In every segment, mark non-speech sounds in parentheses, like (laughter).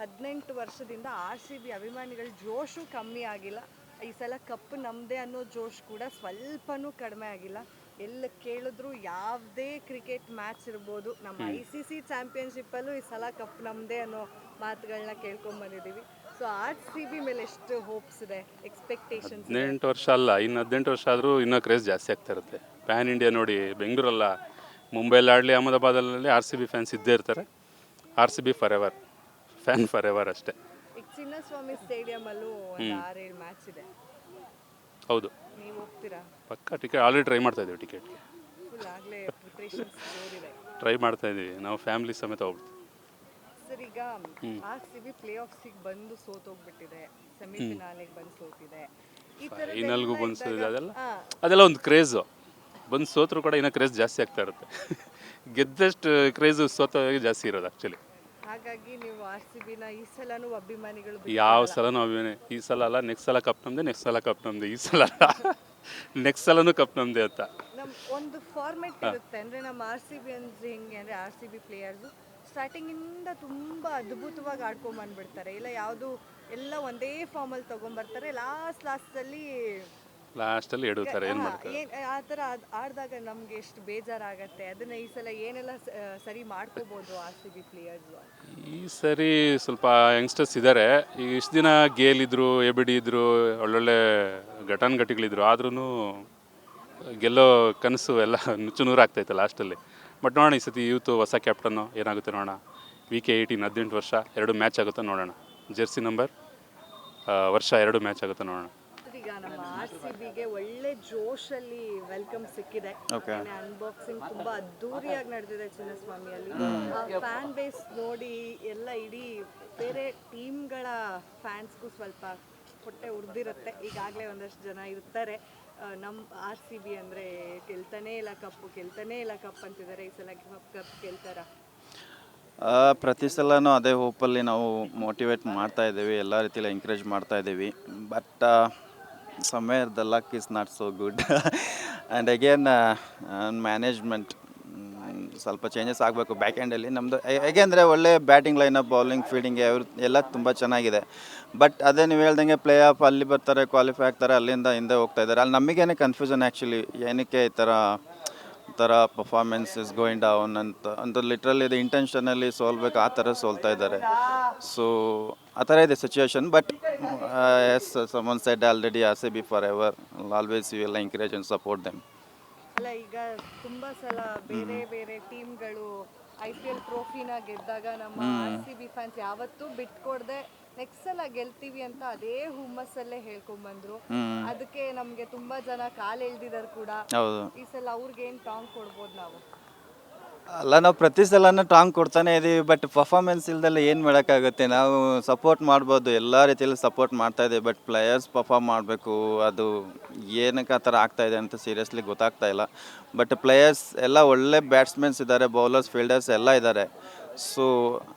ಹದಿನೆಂಟು ವರ್ಷದಿಂದ R C B ಅಭಿಮಾನಿಗಳ ಜೋಶು ಕಮ್ಮಿ ಆಗಿಲ್ಲ. ಈ ಸಲ ಕಪ್ ನಮ್ಮದೇ ಅನ್ನೋ ಜೋಶ್ ಕೂಡ ಸ್ವಲ್ಪನೂ ಕಡಿಮೆ ಆಗಿಲ್ಲ. ಎಲ್ಲ ಕೇಳಿದ್ರು ಯಾವುದೇ ಕ್ರಿಕೆಟ್ ಮ್ಯಾಚ್ ಇರ್ಬೋದು. ನಮ್ಮ ಐ ಸಿ ಸಿ ಚಾಂಪಿಯನ್ಶಿಪ್ಪಲ್ಲೂ ಈ ಸಲ ಕಪ್ ನಮ್ಮದೇ ಅನ್ನೋ ಮಾತುಗಳನ್ನ ಕೇಳ್ಕೊಂಡ್ ಬಂದಿದ್ದೀವಿ. ಸೊ ಆರ್ ಸಿ ಬಿ ಮೇಲೆ ಎಷ್ಟು ಹೋಪ್ಸ್ ಇದೆ ಎಕ್ಸ್ಪೆಕ್ಟೇಷನ್ಸ್ ಹದಿನೆಂಟು ವರ್ಷ ಅಲ್ಲ ಇನ್ನು ಹದಿನೆಂಟು ವರ್ಷ ಆದರೂ ಇನ್ನೂ ಕ್ರೇಜ್ ಜಾಸ್ತಿ ಆಗ್ತಾ ಇರುತ್ತೆ. ಪ್ಯಾನ್ ಇಂಡಿಯಾ ನೋಡಿ ಬೆಂಗಳೂರಲ್ಲ ಮುಂಬೈಲಿ ಆಡಲಿ ಅಹಮದಾಬಾದಲ್ಲಿ ಆರ್ ಸಿ ಬಿ ಫ್ಯಾನ್ಸ್ ಇದ್ದೇ ಇರ್ತಾರೆ. R C B forever fan forever ಅಷ್ಟೇ. ಈಗ ಚಿನ್ನಸ್ವಾಮಿ ಸ್ಟೇಡಿಯಮಲ್ಲೂ ಒಂದು ಆರೇಳು ಮ್ಯಾಚ್ ಇದೆ. ಹೌದು. ನೀವು ಹೋಗ್ತೀರಾ? ಪಕ್ಕ ಟಿಕೆಟ್ ಆಲ್ರೆಡಿ ಟ್ರೈ ಮಾಡ್ತಾ ಇದ್ದೀವಿ ಟಿಕೆಟ್ಗೆ ಫುಲ್ ಆಗಲೇ ಪ್ರಿಪ್ರೇಷನ್ಸ್ ಜೋರಿದೆ. ಟ್ರೈ ಮಾಡ್ತಾ ಇದ್ದೀವಿ. ನಾವು ಫ್ಯಾಮಿಲಿ ಸಮೇತ ಹೋಗ್ಬಿಡ್ತೀವಿ. ಸರ್ ಈಗ ಆರ್ ಸಿ ಬಿ ಪ್ಲೇ ಆಫ್ಸಿಗೆ ಬಂದು ಸೋತೋಗ್ಬಿಟ್ಟಿದೆ ಸೆಮಿಫಿನಾಲಿಗೆ ಬಂದು ಸೋತಿದೆ. ಈ ಥರ ಫೈನಲ್ಗೂ ಬಂದು ಸೋತಿದೆ ಅದೆಲ್ಲ? ಅದೆಲ್ಲ ಒಂದು ಕ್ರೇಜು ಬಂದು ಸೋತರು ಕೂಡ ಇನ್ನೂ ಕ್ರೇಜ್ ಜಾಸ್ತಿ ಆಗ್ತಾ ಇರುತ್ತೆ. (laughs) ಗೆದ್ದಷ್ಟು ಕ್ರೇಜು ಸೋತೋಗಿ ಜಾಸ್ತಿ ಇರೋದು ಆ್ಯಕ್ಚುಲಿ ಹಾಗಾಗಿ ನೀವು ಆರ್ ಸಿ ಬಿನ ಈ ಸಲನೂ ಅಭಿಮಾನಿಗಳು ಯಾವ ಸಲನೂ ಅಭಿಮಾನಿ ಈ ಸಲ ಅಲ್ಲ ನೆಕ್ಸ್ಟ್ ಸಲ ಕಪ್ ನಮ್ದೆ ನೆಕ್ಸ್ಟ್ ಸಲ ಕಪ್ ನಮ್ದೆ ಈ ಸಲ ಅಲ್ಲ. ನೆಕ್ಸ್ಟ್ ಸಲನೂ ಕಪ್ ನಮ್ದೆ ಅಂತ. ನಮ್ ಒಂದು ಫಾರ್ಮೆಟ್ ಇರುತ್ತೆ ಅಂದ್ರೆ ನಮ್ಮ ಆರ್ ಸಿ ಬಿ ಅಂದ್ರೆ ಹೆಂಗೆ ಅಂದ್ರೆ R C B players starting ಇಂದ ತುಂಬಾ ಅದ್ಭುತವಾಗಿ ಆಡ್ಕೊಂಡ್ ಬಂದ್ಬಿಡ್ತಾರೆ ಇಲ್ಲ ಯಾವುದು ಎಲ್ಲ ಒಂದೇ ಫಾರ್ಮಲ್ಲಿ ತಗೊಂಡ್ಬರ್ತಾರೆ ಲಾಸ್ಟ್ ಲಾಸ್ಟಲ್ಲಿ ಲಾಸ್ಟಲ್ಲಿ ಎಡುತ್ತಾರೆ ಏನು ಮಾಡ್ತಾರೆ? ಏನ್ ಆ ಥರ ಆಡಿದಾಗ ಆಡ್ದಾಗ ನಮ್ಗೆ ಎಷ್ಟು ಬೇಜಾರಾಗತ್ತೆ. ಅದನ್ನ ಈ ಸಲ ಏನೆಲ್ಲ ಸ- ಸರಿ ಮಾಡ್ಕೋಬಹುದು ಆರ್ ಸಿ ಬಿ ಪ್ಲೇಯರ್ಸು ಈ ಸರಿ ಸ್ವಲ್ಪ ಯಂಗ್ಸ್ಟರ್ಸ್ ಇದ್ದಾರೆ ಈಗ ಇಷ್ಟು ದಿನ ಗೇಲ್ ಇದ್ರು ಎಬಿಡಿ ಇದ್ರು ಒಳ್ಳೊಳ್ಳೆ ಘಟಾನುಘಟಿಗಳಿದ್ರು ಆದ್ರೂ ಗೆಲ್ಲೋ ಕನಸು ಎಲ್ಲ (laughs) ನುಚ್ಚು ನೂರು ಆಗ್ತೈತೆ ಲಾಸ್ಟಲ್ಲಿ ಬಟ್ ನೋಡೋಣ ಈ ಸತಿ ಯೂತು ಹೊಸ ಕ್ಯಾಪ್ಟನ್ನು ಏನಾಗುತ್ತೆ ನೋಡೋಣ. ವಿ ಕೆ ಏಯ್ಟೀನ್ ಹದಿನೆಂಟು ವರ್ಷ ಎರಡು ಮ್ಯಾಚ್ ಆಗುತ್ತೆ ನೋಡೋಣ. ಜೆರ್ಸಿ ನಂಬರ್ ವರ್ಷ ಎರಡು ಮ್ಯಾಚ್ ಆಗುತ್ತೆ ನೋಡೋಣ. ಈಗ ನಮ್ಮ ಆರ್ ಸಿ ಬಿಗೆ ಒಳ್ಳೆ ಜೋಶಲ್ಲಿ ವೆಲ್ಕಮ್ ಸಿಕ್ಕಿದೆ. ಅನ್ಬಾಕ್ಸಿಂಗ್ ತುಂಬಾ ಅದ್ದೂರಿಯಾಗಿ ನಡೆದಿದೆ ಚಿನ್ನಸ್ವಾಮಿಯಲ್ಲಿ. ಫ್ಯಾನ್ ಬೇಸ್ ನೋಡಿ ಎಲ್ಲ ಇಡೀ ಬೇರೆ ಟೀಮ್ಗಳ ಫ್ಯಾನ್ಸ್ಗೂ ಸ್ವಲ್ಪ ಹೊಟ್ಟೆ ಉರ್ದಿರುತ್ತೆ. ಈಗಾಗಲೇ ಒಂದಷ್ಟು ಜನ ಇರ್ತಾರೆ. ನಮ್ಮ ಆರ್ ಸಿ ಬಿ ಅಂದರೆ ಗೆಲ್ತಾನೇ ಇಲ್ಲ ಕಪ್ ಗೆಲ್ತಾನೇ ಇಲ್ಲ ಕಪ್ ಅಂತಿದ್ದಾರೆ. ಈ ಸಲ ಕಪ್ ಗೆಲ್ತಾರ ಆ, ಪ್ರತಿ ಸಲನೂ ಅದೇ ಹೋಪಲ್ಲಿ ನಾವು ಮೋಟಿವೇಟ್ ಮಾಡ್ತಾ ಇದ್ದೀವಿ. ಎಲ್ಲ ರೀತಿಯಲ್ಲಿ ಎಂಕರೇಜ್ ಮಾಡ್ತಾ ಇದ್ದೀವಿ. But somewhere the luck is not so good and again management ಸ್ವಲ್ಪ ಚೇಂಜಸ್ ಆಗಬೇಕು. ಬ್ಯಾಕ್ ಎಂಡಲ್ಲಿ ನಮ್ಮದು ಹೇಗೆಂದರೆ ಒಳ್ಳೆ ಬ್ಯಾಟಿಂಗ್ ಲೈನಪ್ ಬೌಲಿಂಗ್ ಫೀಲ್ಡಿಂಗ್ ಎಲ್ಲ ತುಂಬ ಚೆನ್ನಾಗಿದೆ. ಬಟ್ ಅದೇ ನೀವು ಹೇಳ್ದಂಗೆ ಪ್ಲೇ ಆಫ್ ಅಲ್ಲಿ ಬರ್ತಾರೆ ಕ್ವಾಲಿಫೈ ಆಗ್ತಾರೆ, ಅಲ್ಲಿಂದ ಹಿಂದೆ ಹೋಗ್ತಾ ಇದ್ದಾರೆ. ಅಲ್ಲಿ ನಮಗೇನೆ ಕನ್ಫ್ಯೂಷನ್ ಆ್ಯಕ್ಚುಲಿ ಏನಕ್ಕೆ ಈ ಥರ ಥರ ಪರ್ಫಾರ್ಮೆನ್ಸ್ ಇಸ್ ಗೋಯಿಂಗ್ ಡೌನ್ ಅಂತ ಅಂತ ಲಿಟ್ರಲಿ ಇದು ಇಂಟೆನ್ಷನಲ್ಲಿ ಸೋಲ್ಬೇಕು ಆ ಥರ ಸೋಲ್ತಾ ಇದ್ದಾರೆ. ಸೊ ಆ ಥರ ಇದೆ situation but as someone said already ಆಸೆ B for ever always you ಎಲ್ಲ ಎಂಕರೇಜ್ ಅಂಡ್ ಸಪೋರ್ಟ್ ದೆಮ್ ಅಲ್ಲ ಈಗ ತುಂಬಾ ಸಲ ಬೇರೆ ಬೇರೆ ಟೀಮ್ಗಳು ಐ ಪಿ ಎಲ್ ಟ್ರೋಫಿನ ಗೆದ್ದಾಗ ನಮ್ಮ ಆರ್ ಸಿ ಬಿ ಫ್ಯಾನ್ಸ್ ಯಾವತ್ತೂ ಬಿಟ್ಕೊಡ್ದೆ ನೆಕ್ಸ್ಟ್ ಸಲ ಗೆಲ್ತೀವಿ ಅಂತ ಅದೇ ಹುಮ್ಮಸ್ಸಲ್ಲೇ ಹೇಳ್ಕೊಂಬಂದ್ರು. ಅದಕ್ಕೆ ನಮ್ಗೆ ತುಂಬಾ ಜನ ಕಾಲ್ ಎಳ್ದಿದಾರೆ ಕೂಡ. ಹೌದು. ಈ ಸಲ ಅವ್ರಿಗೆ ಏನ್ ಟಾಂಗ್ ಕೊಡ್ಬೋದು ನಾವು? ಅಲ್ಲ ನಾವು ಪ್ರತಿ ಸಲನೂ ಟಾಂಗ್ ಕೊಡ್ತಾನೆ ಇದ್ದೀವಿ ಬಟ್ ಪರ್ಫಾರ್ಮೆನ್ಸ್ ಇಲ್ದಲ್ಲ ಏನು ಮಾಡೋಕ್ಕಾಗುತ್ತೆ? ನಾವು ಸಪೋರ್ಟ್ ಮಾಡ್ಬೋದು ಎಲ್ಲ ರೀತಿಯಲ್ಲಿ ಸಪೋರ್ಟ್ ಮಾಡ್ತಾ ಇದ್ದೀವಿ ಬಟ್ ಪ್ಲೇಯರ್ಸ್ ಪರ್ಫಾರ್ಮ್ ಮಾಡಬೇಕು ಅದು ಏನಕ್ಕೆ ಆ ಥರ ಆಗ್ತಾ ಇದೆ ಅಂತ ಸೀರಿಯಸ್ಲಿ ಗೊತ್ತಾಗ್ತಾ ಇಲ್ಲ. ಬಟ್ ಪ್ಲೇಯರ್ಸ್ ಎಲ್ಲ ಒಳ್ಳೆ ಬ್ಯಾಟ್ಸ್ಮನ್ಸ್ ಇದ್ದಾರೆ ಬೌಲರ್ಸ್ ಫೀಲ್ಡರ್ಸ್ ಎಲ್ಲ ಇದ್ದಾರೆ ಸೊ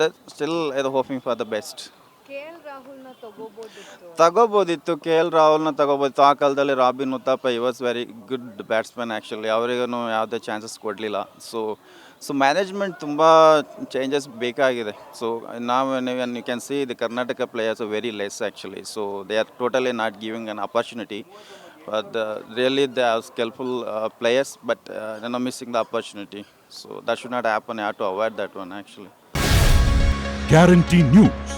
ದ ಸ್ಟಿಲ್ ಇದು ಹೋಪಿಂಗ್ ಫಾರ್ ದ ಬೆಸ್ಟ್ ತಗೋಬೋದಿತ್ತು ಕೆ ಎಲ್ ರಾಹುಲ್ನ ತಗೋಬೋದಿತ್ತು. ಆ ಕಾಲದಲ್ಲಿ Robin Uthappa he was very good batsman actually ಅವರಿಗೂ ಯಾವುದೇ ಚಾನ್ಸಸ್ ಕೊಡಲಿಲ್ಲ. ಸೊ ಸೊ ಮ್ಯಾನೇಜ್ಮೆಂಟ್ ತುಂಬ ಚೇಂಜಸ್ ಬೇಕಾಗಿದೆ. ಸೊ ನಾವು you can see the Karnataka players very less actually so they are totally not giving an opportunity but really the are skillful players but no missing the opportunity so that should not happen ya to avoid that one actually guarantee news